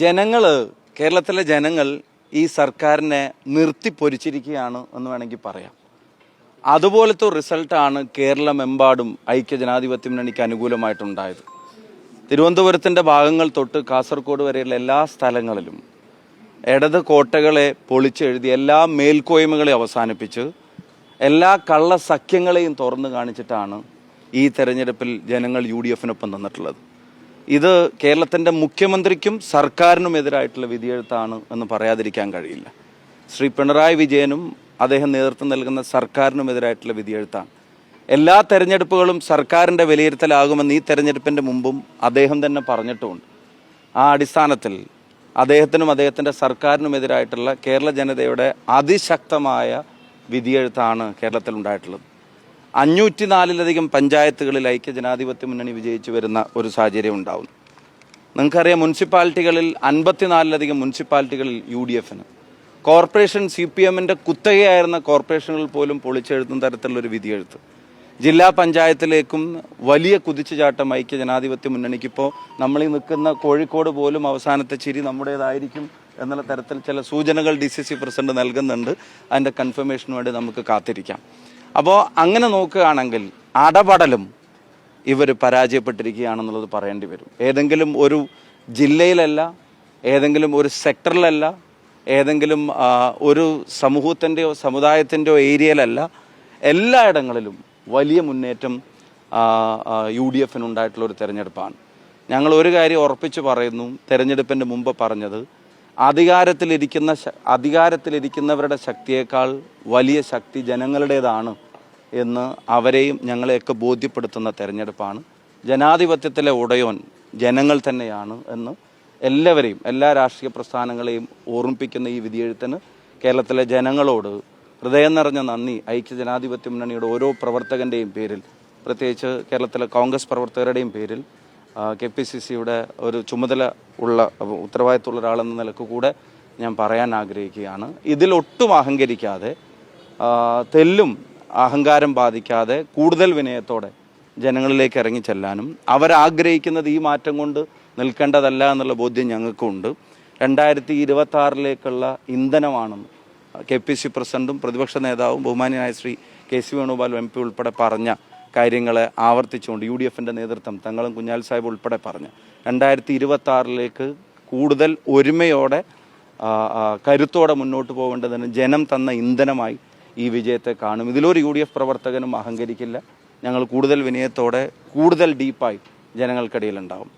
ജനങ്ങൾ കേരളത്തിലെ ജനങ്ങൾ ഈ സർക്കാരിനെ നിർത്തിപ്പൊരിച്ചിരിക്കുകയാണ് എന്ന് വേണമെങ്കിൽ പറയാം. അതുപോലത്തെ റിസൾട്ടാണ് കേരളമെമ്പാടും ഐക്യ ജനാധിപത്യ മുന്നണിക്ക് അനുകൂലമായിട്ടുണ്ടായത്. തിരുവനന്തപുരത്തിന്റെ ഭാഗങ്ങൾ തൊട്ട് കാസർഗോഡ് വരെയുള്ള എല്ലാ സ്ഥലങ്ങളിലും ഇടത് കോട്ടകളെ പൊളിച്ചെഴുതി എല്ലാ മേൽക്കോയ്മകളെയും അവസാനിപ്പിച്ച് എല്ലാ കള്ള സഖ്യങ്ങളെയും തുറന്നു കാണിച്ചിട്ടാണ് ഈ തെരഞ്ഞെടുപ്പിൽ ജനങ്ങൾ യു ഡി എഫിനൊപ്പം നിന്നിട്ടുള്ളത്. ഇത് കേരളത്തിന്റെ മുഖ്യമന്ത്രിക്കും സർക്കാരിനും എതിരായിട്ടുള്ള വിധിയെഴുത്താണ് എന്ന് പറയാതിരിക്കാൻ കഴിയില്ല. ശ്രീ പിണറായി വിജയനും അദ്ദേഹം നേതൃത്വം നൽകുന്ന സർക്കാരിനും എതിരായിട്ടുള്ള വിധിയെഴുത്താണ്. എല്ലാ തെരഞ്ഞെടുപ്പുകളും സർക്കാരിന്റെ വിലയിരുത്തലാകുമെന്ന് ഈ തെരഞ്ഞെടുപ്പിന്റെ മുമ്പും അദ്ദേഹം തന്നെ പറഞ്ഞിട്ടുമുണ്ട്. ആ അടിസ്ഥാനത്തിൽ അദ്ദേഹത്തിനും അദ്ദേഹത്തിന്റെ സർക്കാരിനും എതിരായിട്ടുള്ള കേരള ജനതയുടെ അതിശക്തമായ വിധിയെഴുത്താണ് കേരളത്തിൽ ഉണ്ടായിട്ടുള്ളത് അഞ്ഞൂറ്റി നാലിലധികം പഞ്ചായത്തുകളിൽ ഐക്യ ജനാധിപത്യ മുന്നണി വിജയിച്ചു വരുന്ന ഒരു സാഹചര്യം ഉണ്ടാവും നിങ്ങൾക്കറിയാം മുനിസിപ്പാലിറ്റികളിൽ അൻപത്തിനാലിലധികം മുനിസിപ്പാലിറ്റികളിൽ യു ഡി എഫിന് കോർപ്പറേഷൻ സി പി എമ്മിന്റെ കുത്തകയായിരുന്ന കോർപ്പറേഷനുകൾ പോലും പൊളിച്ചെഴുത്തുന്ന തരത്തിലുള്ളൊരു വിധിയെഴുത്ത്. ജില്ലാ പഞ്ചായത്തിലേക്കും വലിയ കുതിച്ചുചാട്ടം ഐക്യ ജനാധിപത്യ മുന്നണിക്ക് ഇപ്പോൾ നമ്മൾ ഈ നിൽക്കുന്ന കോഴിക്കോട് പോലും അവസാനത്തെ ചിരി നമ്മുടേതായിരിക്കും എന്നുള്ള തരത്തിൽ ചില സൂചനകൾ ഡി സി സി പ്രസിഡന്റ് നൽകുന്നുണ്ട്. അതിന്റെ കൺഫർമേഷന് വേണ്ടി നമുക്ക് കാത്തിരിക്കാം. അപ്പോൾ അങ്ങനെ നോക്കുകയാണെങ്കിൽ അടപടലും ഇവർ പരാജയപ്പെട്ടിരിക്കുകയാണെന്നുള്ളത് പറയേണ്ടി വരും. ഏതെങ്കിലും ഒരു ജില്ലയിലല്ല ഏതെങ്കിലും ഒരു സെക്ടറിലല്ല ഏതെങ്കിലും ഒരു സമൂഹത്തിന്റെയോ സമുദായത്തിന്റെയോ ഏരിയയിലല്ല എല്ലായിടങ്ങളിലും വലിയ മുന്നേറ്റം യു ഡി എഫിനുണ്ടായിട്ടുള്ള ഒരു തെരഞ്ഞെടുപ്പാണ്. ഞങ്ങൾ ഒരു കാര്യം ഉറപ്പിച്ച് പറയുന്നു തെരഞ്ഞെടുപ്പിന്റെ മുമ്പ് പറഞ്ഞത് അധികാരത്തിലിരിക്കുന്ന അധികാരത്തിലിരിക്കുന്നവരുടെ ശക്തിയേക്കാൾ വലിയ ശക്തി ജനങ്ങളുടേതാണ് എന്ന് അവരെയും ഞങ്ങളെയൊക്കെ ബോധ്യപ്പെടുത്തുന്ന തെരഞ്ഞെടുപ്പാണ്. ജനാധിപത്യത്തിലെ ഉടയോൻ ജനങ്ങൾ തന്നെയാണ് എന്ന് എല്ലാവരെയും എല്ലാ രാഷ്ട്രീയ പ്രസ്ഥാനങ്ങളെയും ഓർമ്മിപ്പിക്കുന്ന ഈ വിധിയെഴുത്തിന് കേരളത്തിലെ ജനങ്ങളോട് ഹൃദയം നിറഞ്ഞ നന്ദി. ഐക്യ ജനാധിപത്യ മുന്നണിയുടെ ഓരോ പ്രവർത്തകന്റെയും പേരിൽ പ്രത്യേകിച്ച് കേരളത്തിലെ കോൺഗ്രസ് പ്രവർത്തകരുടെയും പേരിൽ കെ പി സി സിയുടെ ഒരു ചുമതല ഉള്ള ഉത്തരവാദിത്തമുള്ള ഒരാളെന്ന നിലയ്ക്ക് കൂടെ ഞാൻ പറയാൻ ആഗ്രഹിക്കുകയാണ്. ഇതിലൊട്ടും അഹങ്കരിക്കാതെ തെല്ലും അഹങ്കാരം ബാധിക്കാതെ കൂടുതൽ വിനയത്തോടെ ജനങ്ങളിലേക്ക് ഇറങ്ങി ചെല്ലാനും അവരാഗ്രഹിക്കുന്നത് ഈ മാറ്റം കൊണ്ട് നിൽക്കേണ്ടതല്ല എന്നുള്ള ബോധ്യം ഞങ്ങൾക്കുണ്ട്. രണ്ടായിരത്തി ഇരുപത്തി ആറിലേക്കുള്ള ഇന്ധനമാണെന്ന് കെ പി സി പ്രസിഡന്റും പ്രതിപക്ഷ നേതാവും ബഹുമാന്യനായ Shri K C Venugopal M P ഉൾപ്പെടെ പറഞ്ഞ കാര്യങ്ങളെ ആവർത്തിച്ചുകൊണ്ട് യു ഡി എഫിന്റെ നേതൃത്വം തങ്ങളും കുഞ്ഞാൽ സാഹിബ് ഉൾപ്പെടെ പറഞ്ഞ്. രണ്ടായിരത്തി ഇരുപത്തി കൂടുതൽ ഒരുമയോടെ കരുത്തോടെ മുന്നോട്ട് പോകേണ്ടതിന് ജനം തന്ന ഇന്ധനമായി ഈ വിജയത്തെ കാണും. ഇതിലൊരു യു ഡി എഫ് പ്രവർത്തകനും അഹങ്കരിക്കില്ല. ഞങ്ങൾ കൂടുതൽ വിനയത്തോടെ കൂടുതൽ ഡീപ്പായി ജനങ്ങൾക്കിടയിൽ ഉണ്ടാവും